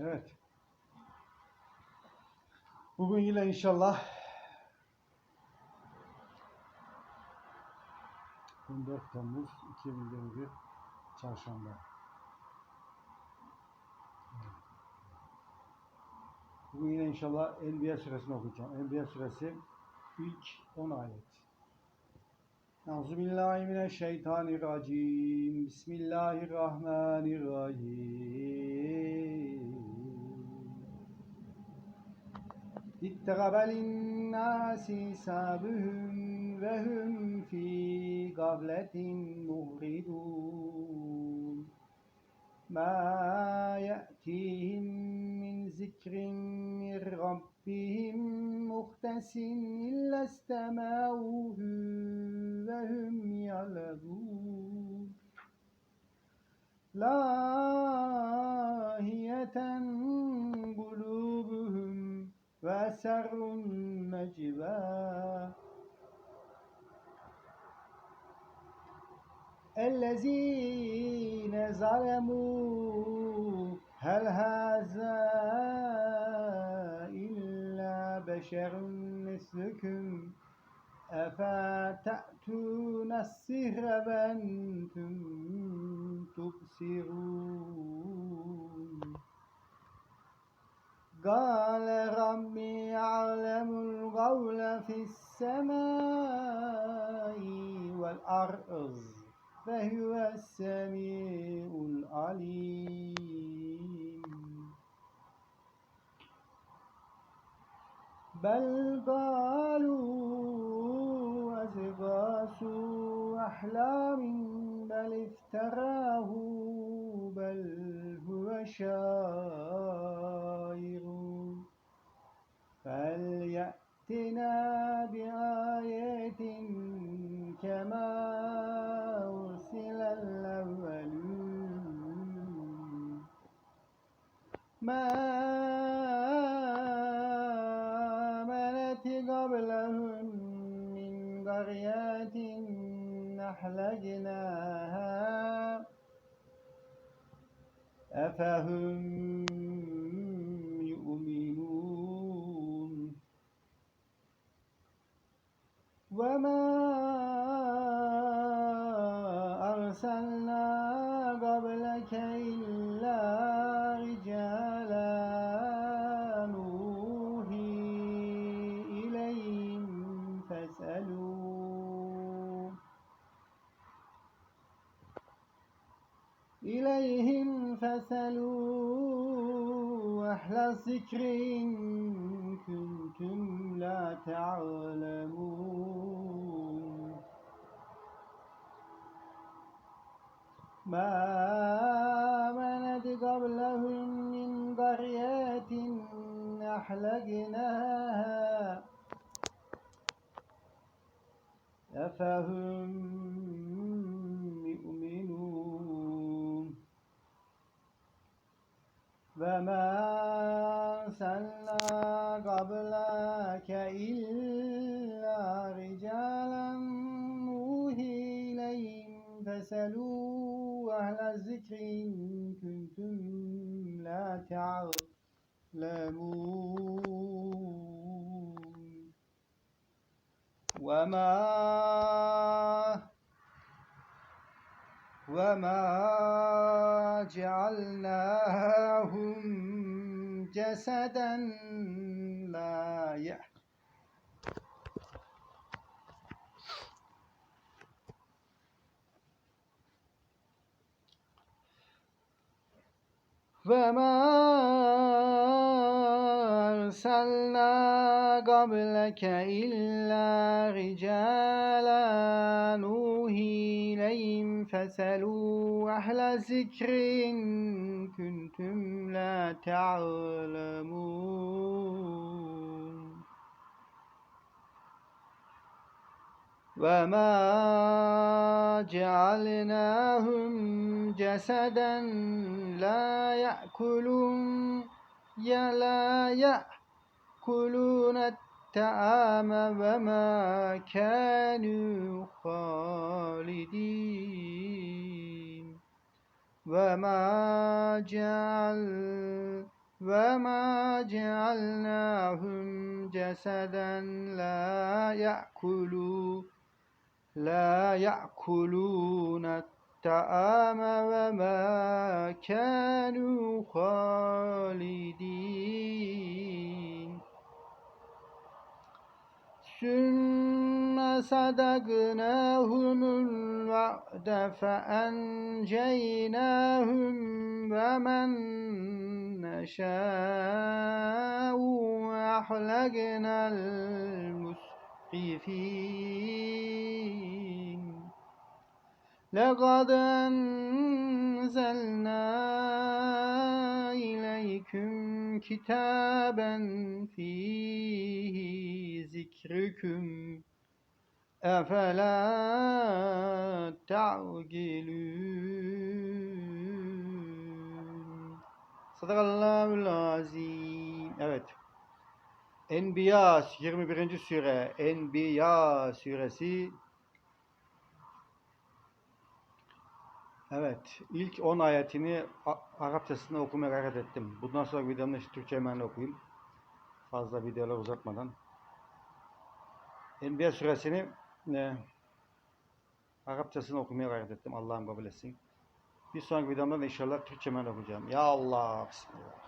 Evet. Bugün yine inşallah 14 Temmuz 2021 Çarşamba. Bugün yine inşallah Enbiya suresini okuyacağım. Enbiya suresi ilk 10 ayet. Euzubillahimineşşeytanirracim. Bismillahirrahmanirrahim. اتقب للناس حسابهم وهم في غفلة مغرضون ما يأتيهم من ذكر من ربهم مختص إلا استمعوه وهم يعلمون لاهية وأسروا النجوى الذين ظلموا هل هذا إلا بشر مثلكم؟ أفتأتون السحر وأنتم تبصرون؟ قال ربي يعلم القول في السماء والأرض فهو السميع العليم. بل قالوا أزغاث أحلام بل افتراه بل هو شاعر ما آمنت قبلهم من قرية أحلجناها. أفهم يؤمنون؟ وما أرسلنا قبلك إلا إليهم فسلوا أهل الذكر إن كنتم لا تعلمون. ما آمنت قبلهم من قرية أحلقناها. أفهم يؤمنون وما أرسلنا قبلك إلا رجالا نوحي إليهم فسلوا أهل الذكر إن كنتم لا تعلمون وما وما جعلناهم جسدا لا يأ وما أرسلنا قبلك إلا رجالا نوحي إليهم فسلوا أهل الذكر إن كنتم لا تعلمون. وما جعلناهم جسدا لا يأكلون يا لا يأكلون الطعام وما كانوا خالدين وما جعل وما جعلناهم جسدا لا يأكلوا لا يأكلون الطعام وما كانوا خالدين ثم صدقناهم الوعد فأنجيناهم ومن نشاء وأحلقنا المسرفين لقد أنزلنا إليكم كتابا فيه ذكركم أفلا تعقلون Sadakallahul azim. Evet. Enbiya 21. sure. Enbiya suresi Evet, ilk 10 ayetini A- Arapçasını okumaya gayret ettim. Bundan sonra videomda işte Türkçe hemen okuyayım. Fazla videolar uzatmadan. Enbiya suresini e, Arapçasını okumaya gayret ettim. Allah'ım kabul etsin. Bir sonraki videomda da inşallah Türkçe hemen okuyacağım. Ya Allah, Bismillah.